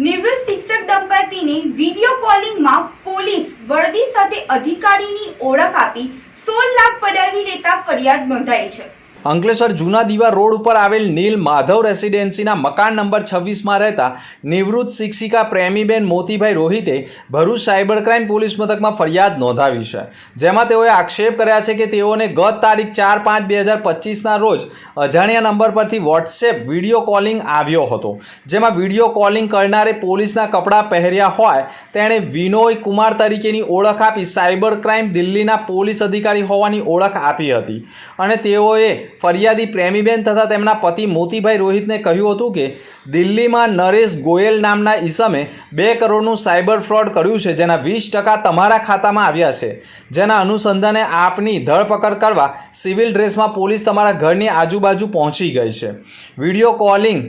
નિવૃત્ત શિક્ષક દંપતીને video કોલિંગમાં police વર્દી સાથે અધિકારીની ઓળખ આપી સોળ લાખ પડાવી લેતા ફરિયાદ નોંધાઈ છે. અંકલેશ્વર જૂના દીવા રોડ ઉપર આવેલ નીલ માધવ રેસિડેન્સીના મકાન નંબર છવ્વીસમાં રહેતા નિવૃત્ત શિક્ષિકા પ્રેમીબેન મોતીભાઈ રોહિતે ભરૂચ સાયબર ક્રાઇમ પોલીસ મથકમાં ફરિયાદ નોંધાવી છે. જેમાં તેઓએ આક્ષેપ કર્યા છે કે તેઓને ગત તારીખ ચાર પાંચ બે હજાર પચીસના રોજ અજાણ્યા નંબર પરથી વોટ્સએપ વીડિયો કોલિંગ આવ્યો હતો. જેમાં વીડિયો કોલિંગ કરનારે પોલીસના કપડાં પહેર્યા હોય તેણે વિનોય કુમાર તરીકેની ઓળખ આપી સાયબર ક્રાઇમ દિલ્હીના પોલીસ અધિકારી હોવાની ઓળખ આપી હતી. અને તેઓએ ફરિયાદી પ્રેમીબેન તથા તેમના પતિ મોતીભાઈ રોહિતને કહ્યું હતું કે દિલ્હીમાં નરેશ ગોયલ નામના ઈસમે બે કરોડનું સાયબર ફ્રોડ કર્યું છે, જેના વીસ ટકા તમારા ખાતામાં આવ્યા છે. જેના અનુસંધાને આપની ધરપકડ કરવા સિવિલ ડ્રેસમાં પોલીસ તમારા ઘરની આજુબાજુ પહોંચી ગઈ છે. વીડિયો કોલિંગ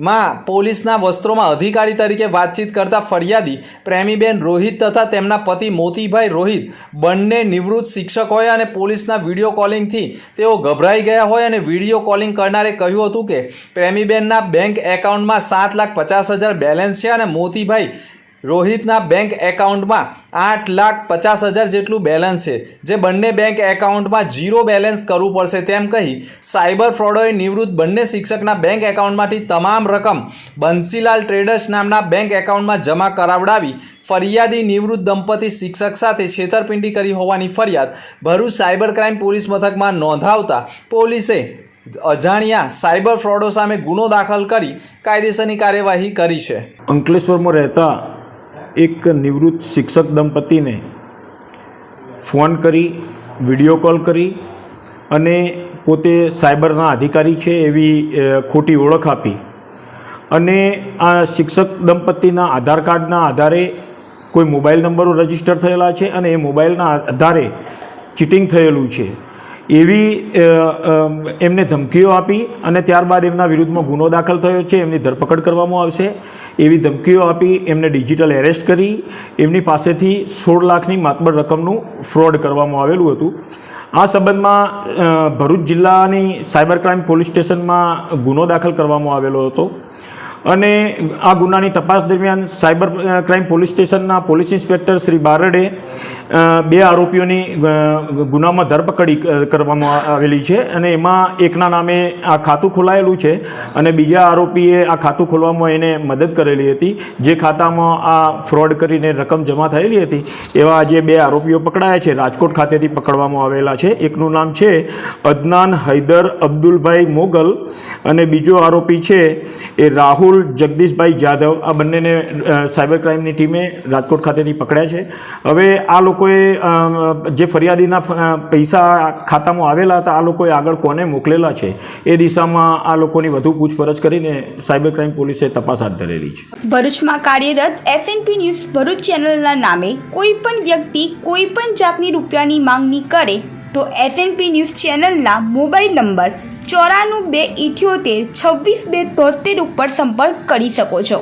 માં, પોલીસના વસ્ત્રોમાં અધિકારી તરીકે વાતચીત કરતા ફરિયાદી પ્રેમીબેન રોહિત તથા તેમના પતિ મોતીભાઈ રોહિત બંને નિવૃત્ત શિક્ષક હોય અને પોલીસના વીડિયો કોલિંગથી તેઓ ગભરાઈ ગયા હોય અને વીડિયો કોલિંગ કરનારે કહ્યું હતું કે પ્રેમીબેનના બેંક એકાઉન્ટમાં સાત લાખ પચાસ હજાર બેલેન્સ છે અને મોતીભાઈ રોહિતના બેંક એકાઉન્ટમાં આઠ લાખ પચાસ હજાર જેટલું બેલેન્સ છે. જે બંને બેંક એકાઉન્ટમાં ઝીરો બેલેન્સ કરવું પડશે તેમ કહી સાયબર ફ્રોડોએ નિવૃત્ત બંને શિક્ષકના બેંક એકાઉન્ટમાંથી તમામ રકમ બંસીલાલ ટ્રેડર્સ નામના બેંક એકાઉન્ટમાં જમા કરાવડાવી ફરિયાદી નિવૃત્ત દંપતી શિક્ષક સાથે છેતરપિંડી કરી હોવાની ફરિયાદ ભરૂચ સાયબર ક્રાઇમ પોલીસ મથકમાં નોંધાવતા પોલીસે અજાણ્યા સાયબર ફ્રોડો સામે ગુનો દાખલ કરી કાયદેસરની કાર્યવાહી કરી છે. અંકલેશ્વરમાં રહેતા એક નિવૃત્ત શિક્ષક દંપતીને ફોન કરી, વીડિયો કોલ કરી અને પોતે સાયબરના અધિકારી છે એવી ખોટી ઓળખ આપી. અને આ શિક્ષક દંપતીના આધાર કાર્ડના આધારે કોઈ મોબાઈલ નંબરો રજિસ્ટર થયેલા છે અને એ મોબાઈલના આધારે ચીટિંગ થયેલું છે. એવી એમને ધમકીઓ આપી અને ત્યારબાદ એમના વિરુદ્ધમાં ગુનો દાખલ થયો છે, એમની ધરપકડ કરવામાં આવશે. એવી ધમકીઓ આપી, એમને ડિજિટલ એરેસ્ટ કરી, એમની પાસેથી સોળ લાખની માતબર રકમનું ફ્રોડ કરવામાં આવેલું હતું. આ સંબંધમાં ભરૂચ જિલ્લાની સાયબર ક્રાઇમ પોલીસ સ્ટેશનમાં ગુનો દાખલ કરવામાં આવેલો હતો. અને આ ગુનાની તપાસ દરમિયાન સાયબર ક્રાઇમ પોલીસ સ્ટેશનના પોલીસ ઇન્સ્પેક્ટર શ્રી બારડે બે આરોપીઓની ગુનામાં ધરપકડી કરવામાં આવેલી છે અને એમાં એકના નામે આ ખાતું ખોલાયેલું છે અને બીજા આરોપીએ આ ખાતું ખોલવામાં એને મદદ કરેલી હતી. જે ખાતામાં આ ફ્રોડ કરીને રકમ જમા થયેલી હતી, એવા જે બે આરોપીઓ પકડાયા છે, રાજકોટ ખાતેથી પકડવામાં આવેલા છે. એકનું નામ છે અદનાન હૈદર અબ્દુલભાઈ મોગલ અને બીજો આરોપી છે એ રાહુલ જગદીશભાઈ જાદવ આ બંનેને સાયબર ક્રાઇમની ટીમે રાજકોટ ખાતેથી પકડ્યા છે. હવે આ લોકોએ જે ફરિયાદીના પૈસા ખાતામાં આવેલા હતા, આ લોકોએ આગળ કોને મોકલેલા છે? એ દિશામાં આ લોકોની વધુ પૂછપરછ કરીને સાયબર ક્રાઇમ પોલીસે તપાસ હાથ ધરેલી છે. ભરૂચમાં કાર્યરત એસએનપી ન્યૂઝ ભરૂચ ચેનલના નામે કોઈ પણ વ્યક્તિ કોઈ પણ જાતની રૂપિયાની માંગણી કરે, તો એસએનપી ન્યૂઝ ચેનલના મોબાઈલ નંબર ચોરાણું બે ઇઠ્યોતેર છવ્વીસ બે તોતેર ઉપર સંપર્ક કરી શકો છો.